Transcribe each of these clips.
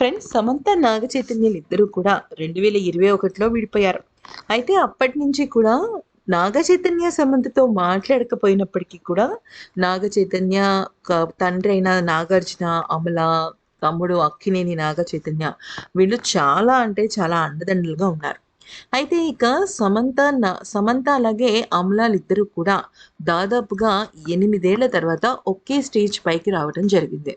Friends Samantha నాగ చైతన్యలు ఇద్దరూ కూడా రెండు వేల ఇరవై ఒకటిలో విడిపోయారు. అయితే అప్పటి నుంచి కూడా నాగ చైతన్య సమంతతో మాట్లాడకపోయినప్పటికీ కూడా నాగ చైతన్య తండ్రి అయిన నాగార్జున అమల తమ్ముడు అక్కినేని నాగ చైతన్య వీళ్ళు చాలా అంటే చాలా అండదండలుగా ఉన్నారు. అయితే ఇక సమంత నా- సమంత అలాగే అమలాలు ఇద్దరూ కూడా దాదాపుగా ఎనిమిదేళ్ళ తర్వాత ఒకే స్టేజ్ పైకి రావడం జరిగింది.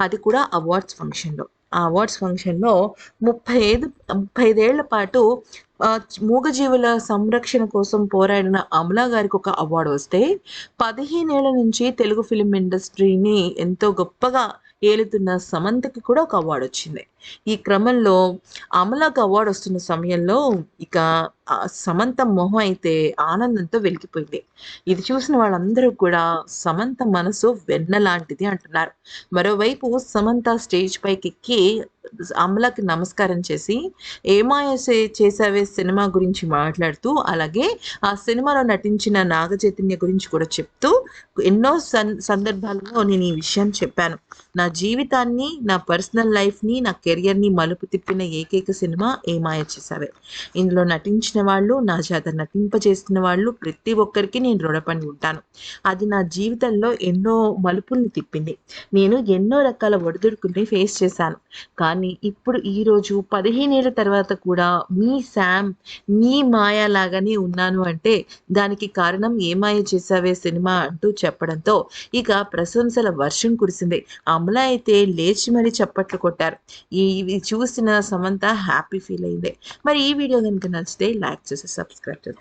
అది కూడా అవార్డ్స్ ఫంక్షన్లో. ఆ అవార్డ్స్ ఫంక్షన్లో ముప్పై ఐదు ముప్పై ఐదేళ్ళ పాటు మూగజీవుల సంరక్షణ కోసం పోరాడిన అమలా గారికి ఒక అవార్డు వస్తే పదిహేనేళ్ళ నుంచి తెలుగు ఫిలిం ఇండస్ట్రీని ఎంతో గొప్పగా ఏలుతున్న సమంతకి కూడా ఒక అవార్డు వచ్చింది. ఈ క్రమంలో అమలాకు అవార్డు వస్తున్న సమయంలో ఇక సమంత మొహం అయితే ఆనందంతో వెలిగిపోయింది. ఇది చూసిన వాళ్ళందరూ కూడా సమంత మనసు వెన్న లాంటిది అంటున్నారు. మరోవైపు సమంత స్టేజ్ పైకి ఎక్కి అమలకి నమస్కారం చేసి ఏమాయ చే- చేసావే సినిమా గురించి మాట్లాడుతూ అలాగే ఆ సినిమాలో నటించిన నాగ చైతన్య గురించి కూడా చెప్తూ ఎన్నో సన్ సందర్భాల్లో నేను ఈ విషయం చెప్పాను. నా జీవితాన్ని నా పర్సనల్ లైఫ్ని నా కెరియర్ని మలుపు తిప్పిన ఏకైక సినిమా ఏమాయ చేసావే ఇందులో నటించిన వాళ్ళు నా చేత నటింపజేసిన వాళ్ళు ప్రతి ఒక్కరికి నేను రుణపడి ఉంటాను. అది నా జీవితంలో ఎన్నో మలుపుల్ని తిప్పింది. నేను ఎన్నో రకాల ఒడిదుడుకుల్ని ఫేస్ చేశాను. కానీ ఇప్పుడు ఈరోజు పదిహేనేళ్ళ తర్వాత కూడా మీ శామ్ మీ మాయా లాగానే ఉన్నాను అంటే దానికి కారణం ఏ మాయ చేసావే సినిమా అంటూ చెప్పడంతో ఇక ప్రశంసల వర్షం కురిసింది. అమల అయితే లేచి మరీ చప్పట్లు కొట్టారు. ఇవి చూసిన సమంత హ్యాపీ ఫీల్ అయింది. మరి ఈ వీడియో కనుక నచ్చితే like to subscribe to